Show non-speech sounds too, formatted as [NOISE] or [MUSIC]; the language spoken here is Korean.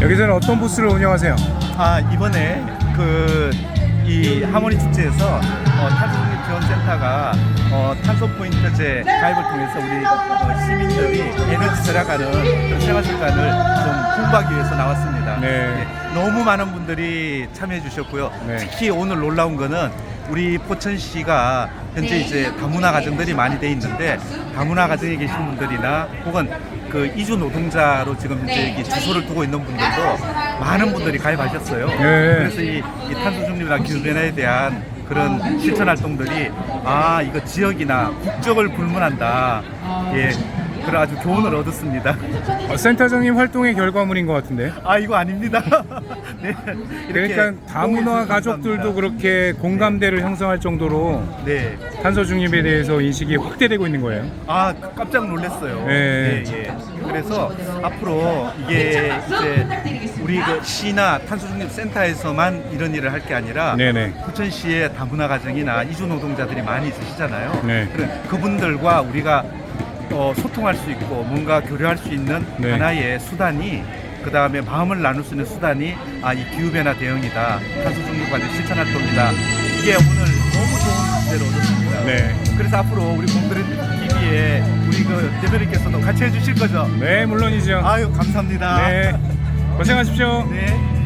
여기서는 어떤 부스를 운영하세요? 아 이번에 그 이 하모니 축제에서 어, 탄소중립 지원센터가 어, 탄소 포인트제 가입을 통해서 우리 어, 시민들이 에너지 절약하는 그런 생활 습관을 좀 공부하기 위해서 나왔습니다. 네. 너무 많은 분들이 참여해 주셨고요. 네. 특히 오늘 놀라운 거는 우리 포천시가 현재 이제 다문화 가정들이 많이 돼 있는데 다문화 가정에 계신 분들이나 혹은 그 이주 노동자로 지금 이제 여기 주소를 두고 있는 분들도 많은 분들이 가입하셨어요. 네. 그래서 이, 이 탄소 중립이나 기후 변화에 대한 그런 실천 활동들이 아 이거 지역이나 국적을 불문한다. 예. 그런 아주 교훈을 얻었습니다. 어, 센터장님 활동의 결과물인 것 같은데. 아 이거 아닙니다. [LAUGHS] 네. 이렇게 그러니까 다문화 가족들도. 그렇게 공감대를 형성할 정도로 네. 탄소 중립에 대해서 인식이 확대되고 있는 거예요. 아 깜짝 놀랐어요. 네. 예, 예. 그래서 앞으로 이게 이제 우리 그 시나 탄소중립 센터에서만 이런 일을 할 게 아니라 네네. 부천시에 다문화 가정이나 이주 노동자들이 많이 있으시잖아요. 네. 그래, 그분들과 우리가 어, 소통할 수 있고 뭔가 교류할 수 있는 네. 하나의 수단이 그 다음에 마음을 나눌 수 있는 수단이 아 이 기후 변화 대응이다, 탄소 중립 관련 실천 활동이다. 이게 오늘 너무 좋은 주제를 얻었습니다. 네. 그래서 앞으로 우리 공들은 TV에 우리 그 대표님께서도 같이 해주실 거죠? 네, 물론이죠. 아유 감사합니다. 네. 고생하십시오. 네.